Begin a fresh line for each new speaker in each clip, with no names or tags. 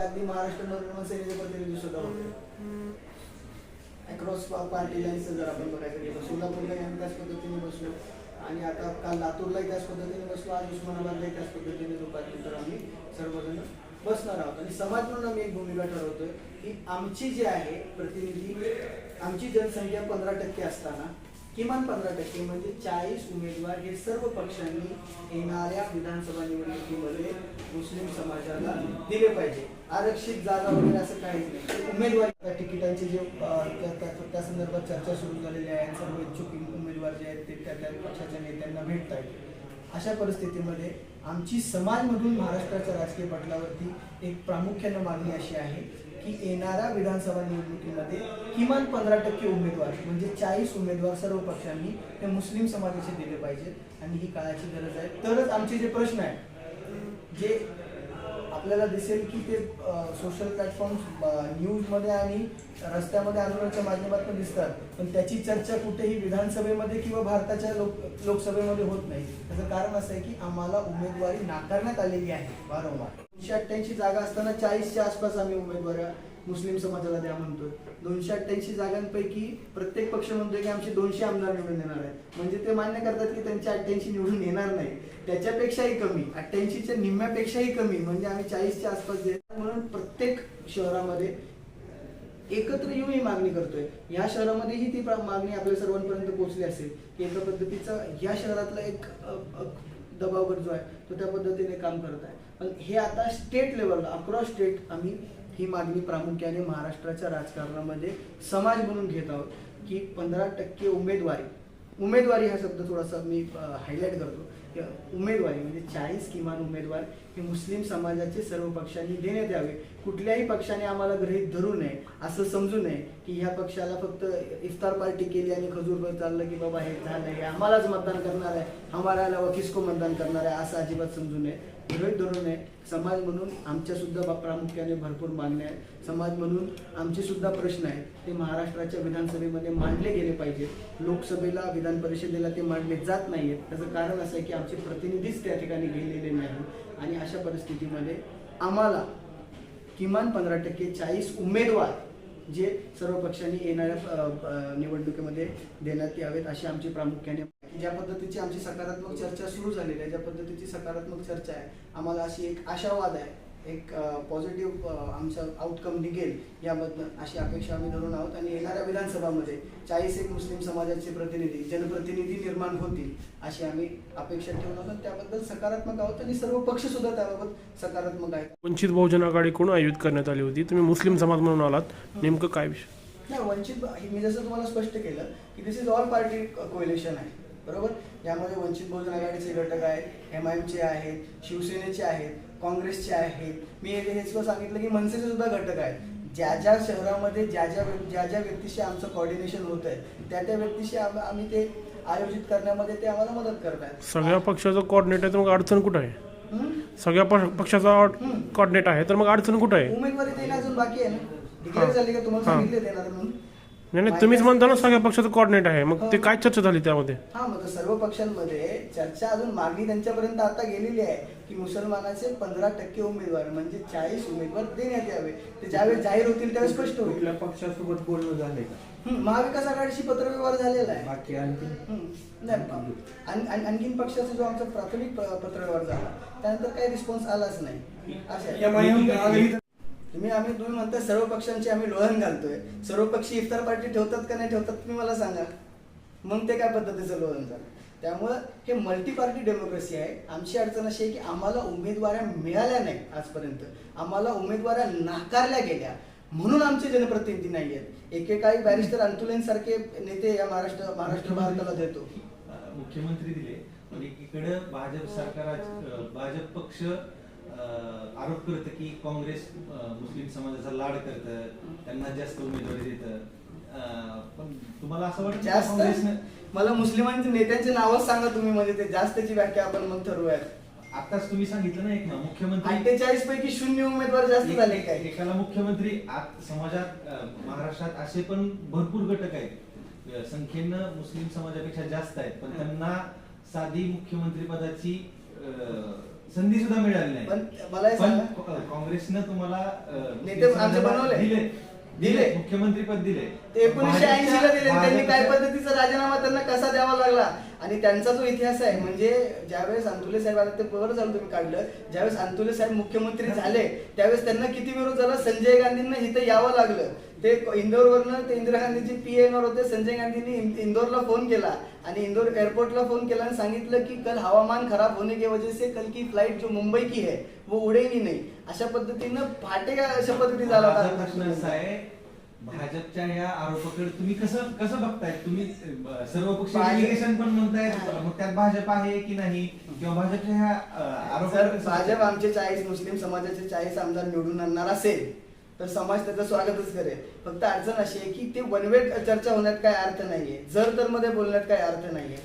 म्हणजे अगदी महाराष्ट्र नवनिर्माण सेनेचे प्रतिनिधी सुद्धा होते. अक्रॉस पार्टी लाईन्स जर आपण बघायचं गेलो सोलापूरला आम्ही त्याच पद्धतीने बसलो. आणि आता काल लातूरलाही त्याच पद्धतीने बसलो. आज उस्मानाबादलाही त्याच पद्धतीने दुपारनंतर आम्ही सर्वजण बसणार आहोत. आणि समाज म्हणून आम्ही एक भूमिका ठरवतोय की आमची जी आहे प्रतिनिधी आमची जनसंख्या पंधरा टक्के असताना किमान पंधरा टक्के म्हणजे चाळीस उमेदवार हे सर्व पक्षांनी येणाऱ्या विधानसभा निवडणुकीमध्ये मुस्लिम समाजाला दिले पाहिजे. आरक्षित जागा वगैरे असं काहीच नाही. उमेदवार उमेदवारी त्या तिकिटांचे जे त्या- त्या- संदर्भात चर्चा सुरू झालेल्या आहेत सर्व इच्छुक उमेदवार जे आहेत ते त्या त्या पक्षाच्या नेत्यांना भेटत आहेत. अशा परिस्थितीमध्ये आमची समाजमधून महाराष्ट्राच्या राजकीय पटलावरती एक प्रामुख्यानं मागणी अशी आहे की येणाऱ्या विधानसभा निवडणुकीमध्ये किमान पंधरा टक्के उमेदवार म्हणजे चाळीस उमेदवार सर्व पक्षांनी हे मुस्लिम समाजाचे दिले पाहिजेत आणि ही काळाची गरज आहे. तरच आमचे जे प्रश्न आहेत जे आपल्याला दिसेल की ते सोशल प्लॅटफॉर्म न्यूजमध्ये आणि रस्त्यामध्ये आंदोलनाच्या माध्यमातून दिसतात. पण त्याची चर्चा कुठेही विधानसभेमध्ये किंवा भारताच्या लोक लोकसभेमध्ये होत नाही. त्याचं कारण असं आहे की आम्हाला उमेदवारी नाकारण्यात आलेली आहे वारंवार. दोनशे अठ्ठ्याऐंशी जागा असताना चाळीसच्या आसपास आम्ही उमेदवार मुस्लिम समाजाला द्या म्हणतोय. दोनशे अठ्ठ्याऐंशी जागांपैकी प्रत्येक पक्ष म्हणतोय की आमचे दोनशे आमदार निवडून येणार आहेत. म्हणजे ते मान्य करतात की त्यांचे अठ्ठ्याऐंशी निवडून येणार नाही. त्याच्यापेक्षाही कमी अठ्ठ्याऐंशीच्या निम्म्यापेक्षाही कमी म्हणजे आम्ही चाळीसच्या आसपास देणार म्हणून प्रत्येक शहरामध्ये एकत्र येऊन ही मागणी करतोय. या शहरामध्येही ती मागणी आपल्या सर्वांपर्यंत पोहोचली असेल की एका पद्धतीचा या शहरातला एक दबावर जो आहे तो त्या पद्धतीने काम करत आहे. पण हे आता स्टेट लेवलला अक्रॉस स्टेट आम्ही ही मागणी प्रामुख्याने महाराष्ट्राच्या राजकारणामध्ये समाज म्हणून घेत आहोत की पंधरा टक्के उमेदवारी. उमेदवारी हा शब्द थोडासा मी हायलाईट करतो. उमेदवारी म्हणजे चाळीस किमान उमेदवार हे मुस्लिम समाजाचे सर्व पक्षांनी देण्यात यावे. कुठल्याही पक्षाने आम्हाला गृहीत धरू नये असं समजू नये की ह्या पक्षाला फक्त इफ्तार पार्टी केली आणि खजूर चाललं की बाबा हे झालं हे आम्हालाच मतदान करणार आहे आम्हाला अलावा किसको मतदान करणार आहे असं अजिबात समजू नये. गृहीत धोरण आहे. समाज म्हणून आमच्या सुद्धा बा- प्रामुख्याने भरपूर मागण्या आहेत. समाज म्हणून आमचे सुद्धा प्रश्न आहेत. ते महाराष्ट्राच्या विधानसभेमध्ये मांडले गेले पाहिजेत. लोकसभेला विधान परिषदेला ते मांडले जात नाहीयेत. त्याचं कारण असं आहे की आमचे प्रतिनिधीच त्या ठिकाणी गेलेले नाही आणि अशा परिस्थितीमध्ये आम्हाला किमान पंधरा टक्के चाळीस उमेदवार जे सर्व पक्षांनी येणाऱ्या निवडणुकीमध्ये देण्यात यावेत अशी आमची प्रामुख्याने ज्या पद्धतीची आमची सकारात्मक चर्चा सुरू झालेली आहे ज्या पद्धतीची सकारात्मक चर्चा आहे आम्हाला अशी एक आशावाद आहे एक पॉझिटिव्ह आमचं आउटकम निघेल याबद्दल अशी अपेक्षा आम्ही धरून आहोत. आणि येणाऱ्या विधानसभामध्ये चाळीस एक मुस्लिम समाजाचे प्रतिनिधी जनप्रतिनिधी निर्माण होतील अशी आम्ही अपेक्षा ठेवून आहोत. त्याबद्दल सकारात्मक आहोत आणि सर्व पक्ष सुद्धा त्याबाबत सकारात्मक आहेत.
वंचित बहुजन आघाडीकडून आयोजित करण्यात आली होती? तुम्ही मुस्लिम समाज म्हणून आलात. नेमकं काय विषय?
नाही वंचित मी जसं तुम्हाला स्पष्ट केलं की this is all party coalition आहे. बरोबर? यामध्ये वंचित बहुजन आघाडीचे घटक आहेत एम आय एमचे आहेत शिवसेनेचे आहेत काँग्रेसचे आहेत. मी हे सुद्धा सांगितलं की मनसेचे सुद्धा घटक आहेत. ज्या ज्या शहरामध्ये ज्या ज्या ज्या ज्या व्यक्तीशी आमचं कॉर्डिनेशन होत आहे त्या त्या व्यक्तीशी आम- आम्ही ते आयोजित करण्यामध्ये ते आम्हाला मदत करतात
सगळ्या पक्षाचं कॉर्डिनेट आहे तर मग अडचण कुठं आहे? सगळ्या पक्षाचा. कॉर्डिनेट आहे तर मग अडचण कुठं आहे?
उमेदवारी देणं अजून बाकी आहे ना? डिक्लेअर. झाली का? तुम्हाला. सांगितले देणार म्हणून
नाही नाही तुम्हीच म्हणता ना सगळ्या पक्षाचं कॉर्डिनेट आहे. मग ते काय चर्चा झाली त्यामध्ये?
हा मग सर्व पक्षांमध्ये चर्चा अजून मागणी त्यांच्यापर्यंत आता गेलेली आहे की मुसलमानाचे पंधरा टक्के उमेदवार म्हणजे चाळीस उमेदवार देण्यात यावे. ते ज्यावेळेस जाहीर होतील त्यावेळेस स्पष्ट होईल.
कुठल्या पक्षासोबत बोलणं झालंय का?
महाविकास आघाडीशी पत्रव्यवहार झालेला आहे.
बाकी आणखी?
नाही आण- आण- आणखीन पक्षाचा जो आमचा प्राथमिक प- पत्रव्यवहार झाला त्यानंतर काही रिस्पॉन्स आलाच नाही. असं आहे. तुम्ही आम्ही तुम्ही म्हणता सर्व पक्षांची आम्ही लोहन घालतोय. सर्व पक्षी इफ्तार पार्टी ठेवतात का नाही ठेवतात तुम्ही मला सांगा. मग ते काय पद्धतीचं लोहन झालं? त्यामुळं हे मल्टी पार्टी डेमोक्रेसी आहे. आमची अडचण अशी आहे की आम्हाला उमेदवाऱ्या मिळाल्या नाही आजपर्यंत. आम्हाला उमेदवाऱ्या नाकारल्या गेल्या. म्हणून आमचे जनप्रतिनिधी नाही आहेत. एकेकाळी बॅरिस्टर अंतुलेन सारखे नेते या महाराष्ट्र महाराष्ट्र भारताला देतो.
मुख्यमंत्री दिले. पण एकीकडे भाजप सरकार भाजप पक्ष आरोप करत की काँग्रेस मुस्लिम समाजाचा लाड करत त्यांना जास्त उमेदवारी देत पण तुम्हाला असं वाटतं
जास्त?
काँग्रेसनं
मला मुस्लिमांच्या नेत्यांचे नावच सांगा तुम्ही म्हणजे ते जास्तची व्याख्या आपण मग ठरवूयात
आताच तुम्ही सांगितलं ना एक ना मुख्यमंत्री
अठ्ठेचाळीस पैकी शून्य उमेदवार जास्त झाले काय?
एकाला मुख्यमंत्री आत- समाजात अं, महाराष्ट्रात असे पण भरपूर घटक आहेत. अं, संख्येनं मुस्लिम समाजापेक्षा जास्त आहेत पण त्यांना साधी मुख्यमंत्री पदाची अं, संधी सुद्धा मिळाली नाही.
पण मला हे
पण
सांगा.
काँग्रेसनं तुम्हाला अं,
नेते
मुस्लिम
आमचे
समाजाला
बनवले.
दिले.
दिले.
दिले. मुख्यमंत्री पद दिले.
ते एकोणीसशे ऐंशी ला दिले. त्यांनी काय पद्धतीचा राजीनामा त्यांना कसा द्यावा लागला? आणि त्यांचा जो इतिहास आहे म्हणजे ज्यावेळेस अंतुले साहेब आता ते बरं झालं तुम्ही काढलं. ज्यावेळेस अंतुले साहेब मुख्यमंत्री झाले त्यावेळेस त्यांना किती विरोध झाला? संजय गांधींना इथं यावं लागलं. ते इंदोरवरनं ते इंदिरा गांधीचे पी येणार होते. संजय गांधींनी इंदोरला फोन केला. आणि इंदोर एअरपोर्टला फोन केला आणि सांगितलं की कल हवामान खराब होने की वजह से कल की फ्लाइट जो मुंबई की है वो उडेगी नहीं अशा पद्धतीनं फाटे अशा पद्धती झाला
माझा प्रश्न असा आहे भाजपच्या या आरोपाकडे तुम्ही कसं कसं बघताय तुम्ही अं, सर्व पक्ष
भाजप-
पण म्हणतायत
हा.
मग त्यात भाजप आहे की नाही किंवा भाजपच्या ह्या अं,
जर
आरोपाकडे कसं
भाजप
बघताय?
आमचे चाळीस मुस्लिम समाजाचे चाळीस आमदार निवडून आणणार असेल तर समाज त्याचं स्वागतच करेल. फक्त अडचण अशी आहे की ते वन वे चर्चा होण्यात काय अर्थ नाहीये. जर तर मध्ये बोलण्यात काय अर्थ नाहीये.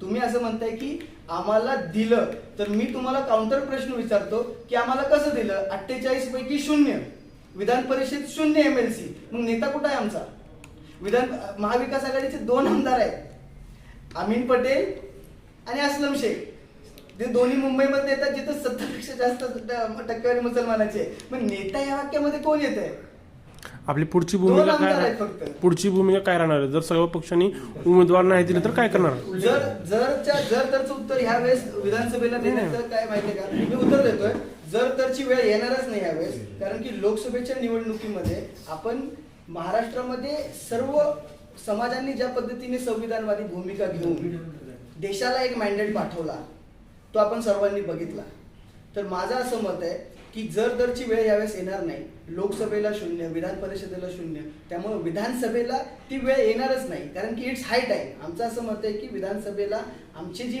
तुम्ही असं म्हणताय की आम्हाला दिलं तर मी तुम्हाला काउंटर प्रश्न विचारतो की आम्हाला कसं दिलं? अठ्ठेचाळीस पैकी शून्य. विधान परिषद शून्य एम एल सी मग नेता कुठं आहे आमचा? विधान महाविकास आघाडीचे दोन आमदार आहेत. अमीन पटेल आणि असलम शेख. ते दोन्ही मुंबईमध्ये येतात जिथं सत्तरपेक्षा जास्त टक्केवारी मुसलमानाची आहे मग नेता या वाक्यामध्ये कोण येत आहे
आपली पुढची भूमिका काय. पुढची भूमिका काय राहणार आहे? जर सर्व पक्षांनी उमेदवार नाही दिले तर काय करणार?
जर जरच्या जर तरचं उत्तर ह्या वेळेस विधानसभेला देण्याचं काय माहितीये का? मी उत्तर देतोय. जर तरची वेळ येणारच नाही यावेळेस कारण की लोकसभेच्या निवडणुकीमध्ये आपण महाराष्ट्रामध्ये सर्व समाजांनी ज्या पद्धतीने संविधानवादी भूमिका घेऊन देशाला एक मॅन्डेट पाठवला तो आपण सर्वांनी बघितला. तर माझं असं मत आहे की जर दरची वेळ यावेळेस येणार नाही लोकसभेला शून्य विधान परिषदेला शून्य त्यामुळे विधानसभेला ती वेळ येणारच नाही. कारण की इट्स हाय टाईम आमचं असं मत आहे की विधानसभेला आमची जी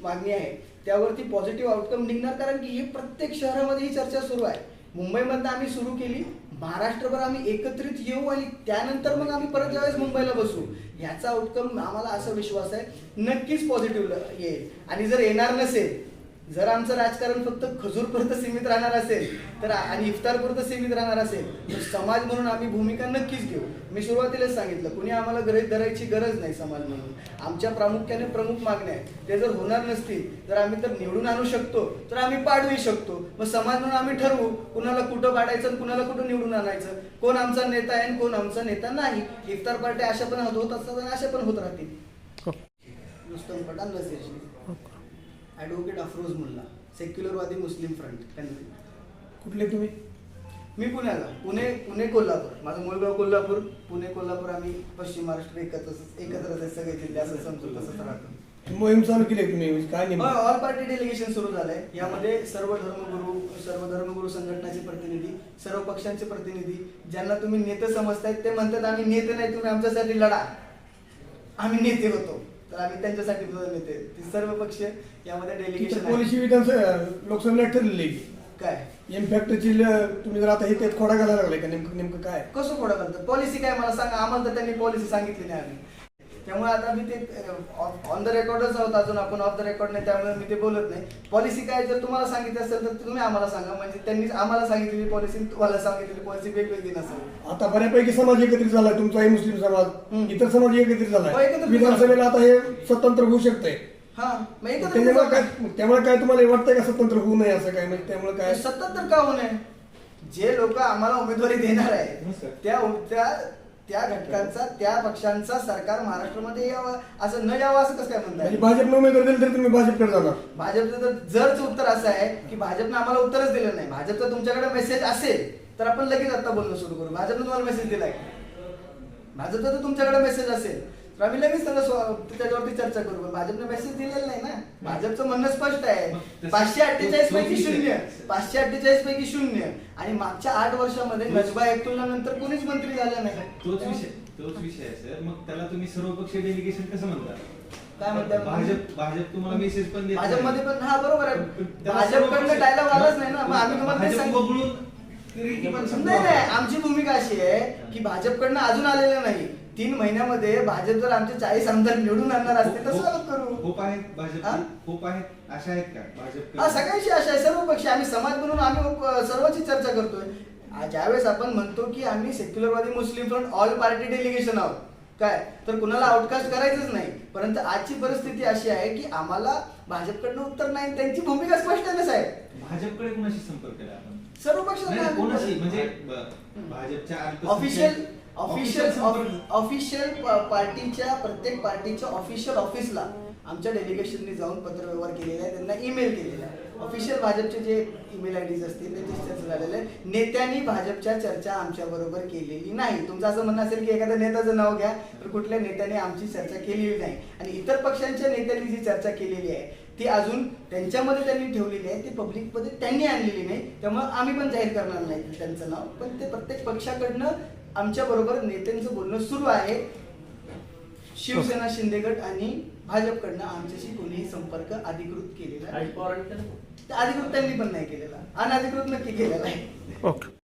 मागणी आहे त्यावरती पॉझिटिव्ह आउटकम निघणार कारण की हे प्रत्येक शहरामध्ये ही चर्चा सुरू आहे. मुंबईमधनं आम्ही सुरू केली महाराष्ट्रभर आम्ही एकत्रित येऊ आणि त्यानंतर मग आम्ही परत ज्यावेळेस मुंबईला बसू. ह्याचा आउटकम आम्हाला असा विश्वास आहे नक्कीच पॉझिटिव्ह येईल. आणि जर येणार नसेल जर आमचं राजकारण फक्त खजूरपुरतं सीमित राहणार असेल तर आणि इफ्तारपुरतं सीमित राहणार असेल तर समाज म्हणून आम्ही भूमिका नक्कीच घेऊ. मी सुरुवातीलाच सांगितलं कुणी आम्हाला गरज धरायची गरज नाही समाज म्हणून. आमच्या प्रामुख्याने प्रमुख मागण्या आहेत. ते जर होणार नसतील तर आम्ही तर निवडून आणू शकतो तर आम्ही पाडूही शकतो. मग समाज म्हणून आम्ही ठरवू कुणाला कुठं पाडायचं आणि कुणाला कुठं निवडून आणायचं. कोण आमचा नेता आहे आणि कोण आमचा नेता नाही. इफ्तार पार्ट्या अशा पण होत असतात आणि अशा पण होत राहतील.
हो.
पठाण नसीर ॲडव्होकेट अफरोज मुल्ला सेक्युलरवादी मुस्लिम फ्रंट कन्व्हेन्ट
कुठले तुम्ही?
मी पुण्याला पुणे पुणे कोल्हापूर. माझं मूळगाव कोल्हापूर. पुणे कोल्हापूर आम्ही पश्चिम महाराष्ट्र एकत्र एकत्रच आहे सगळे जिल्हे असं समजून तसंच राहतो.
मोहीम चालू केली तुम्ही म्हणजे काय नेमकं?
ऑल पार्टी डेलिगेशन सुरू झालंय. यामध्ये सर्व धर्मगुरू सर्व धर्मगुरू संघटनाचे प्रतिनिधी सर्व पक्षांचे प्रतिनिधी ज्यांना तुम्ही नेते समजतायत ते म्हणतात आम्ही नेते नाही तुम्ही आमच्यासाठी लढा. आम्ही नेते होतो. तर आम्ही त्यांच्यासाठी सुद्धा नेते ते सर्व पक्ष यामध्ये डेलिगेशन
पॉलिसी विधानसभा लोकसभेला ठरलेली.
काय?
एम फॅक्टरची तुम्ही जर आता हे खोडा घालायला लागलाय का नेमकं नेमकं काय?
कसं खोडं करतात पॉलिसी काय? मला सांगा. आम्हाला तर त्यांनी पॉलिसी सांगितली नाही आम्ही. त्यामुळे आता मी ते ऑन द रेकॉर्डच आहोत अजून आपण ऑफ द रेकॉर्ड नाही त्यामुळे मी ते बोलत नाही. पॉलिसी काय जर तुम्हाला सांगितली असेल तर तुम्ही आम्हाला सांगा. म्हणजे त्यांनी आम्हाला सांगितलेली पॉलिसी तुम्हाला सांगितलेली पॉलिसी वेगवेगळी नसेल.
आता बऱ्यापैकी समाज एकत्रित झालाय तुमचाही मुस्लिम समाज. इतर समाज एकत्रित
हो,
झालाय
एकत्रित
विधानसभेला आता हे स्वतंत्र होऊ शकतंय.
हा.
काय. त्यामुळे काय तुम्हाला वाटतंय का स्वतंत्र होऊ नये असं काय? म्हणजे त्यामुळे काय?
सत्तर का होऊ नये? जे लोक आम्हाला उमेदवारी देणार आहेत
नमस्कार.
त्या त्या घटकांचा त्या पक्षांचा सरकार महाराष्ट्रामध्ये यावं असं न यावं असं कसं काय म्हणताय
भाजपनं उमेदवार दिले तरी तुम्ही भाजपकडे जाणार.
भाजपचं तर जरच उत्तर असं आहे की भाजपनं आम्हाला उत्तरच दिलं नाही. भाजपचा तुमच्याकडे मेसेज असेल तर आपण लगेच आता बोलणं सुरू करू. भाजपनं तुम्हाला मेसेज दिलाय. भाजपचा तर तुमच्याकडे मेसेज असेल. लगेच त्याला स्व- त्याच्यावरती चर्चा करू पण भाजपनं मेसेज दिलेला नाही ना. भाजपचं म्हणणं स्पष्ट आहे. पाचशे अठ्ठेचाळीस पैकी. शून्य. पाचशे अठ्ठेचाळीस पैकी शून्य. आणि मागच्या आठ वर्षामध्ये नजबा एकटुल्ला नंतर कोणीच मंत्री झालं नाही.
तोच विषय तोच विषय आहे सर. मग त्याला तुम्ही सर्वपक्षीय डेलिगेशन कसं म्हणता?
काय म्हणता?
भाजप भाजप तुम्हाला मेसेज पण देत नाही.
भाजपमध्ये पण हा बरोबर आहे. भाजपकडनं डायलॉग आलाच नाही ना. मग आम्ही तुम्हाला
भाजप
आमची भूमिका अशी आहे की भाजपकडनं अजून आलेलं नाही. तीन महिन्यामध्ये भाजप जर आमचे चाळीस आमदार निवडून आणणार असते तर
हो-
स्वागत करू.
होप आहेत भाजप
हा?
आहेत. अशा आहेत का भाजप
हा सगळ्यांची आशा आहे सर्व पक्ष आम्ही समाज म्हणून आम्ही सर्वांची चर्चा करतोय. आ, ज्यावेळेस आपण म्हणतो की आम्ही सेक्युलरवादी Muslim front all party delegation आहोत. काय? तर कुणाला आउटकास्ट करायचंच नाही. परंतु आजची परिस्थिती अशी आहे की आम्हाला भाजपकडनं उत्तर नाही. त्यांची भूमिका स्पष्ट आहे ना साहेब?
भाजपकडे कुणाशी संपर्क केला आपण?
सर्व
नाही, नाही,
पक्ष
कोणाशी? म्हणजे ब- भाजपच्या अल्पसंख्याक-
ऑफिशियल ऑफिशियल ऑफिशियल पार्टीच्या प्रत्येक पार्टीच्या ऑफिशियल ऑफिसला आमच्या डेलिगेशननी जाऊन पत्रव्यवहार केलेला आहे. त्यांना ईमेल केलेला आहे. ऑफिशियल भाजपचे जे ईमेल आय डीज असतील त्यांची चर्चा झालेलं आहे नेत्यांनी भाजपच्या चर्चा आमच्या बरोबर केलेली नाही. तुमचं असं म्हणणं असेल की एखाद्या नेत्याचं नाव घ्या तर कुठल्या नेत्याने आमची चर्चा केलेली नाही. आणि इतर पक्षांच्या नेत्यांनी जी चर्चा केलेली आहे ती अजून त्यांच्यामध्ये त्यांनी ठेवलेली आहे ती पब्लिकमध्ये त्यांनी आणलेली नाही. त्यामुळे आम्ही पण जाहीर करणार नाही त्यांचं नाव. पण ते प्रत्येक पक्षाकडनं आमच्या बरोबर नेत्यांचं बोलणं सुरू आहे. शिवसेना शिंदेगड आणि भाजपकडनं आमच्याशी कोणीही संपर्क अधिकृत केलेला अधिकृत त्यांनी पण नाही केलेला. अनधिकृत नक्की केलेला आहे
ओके.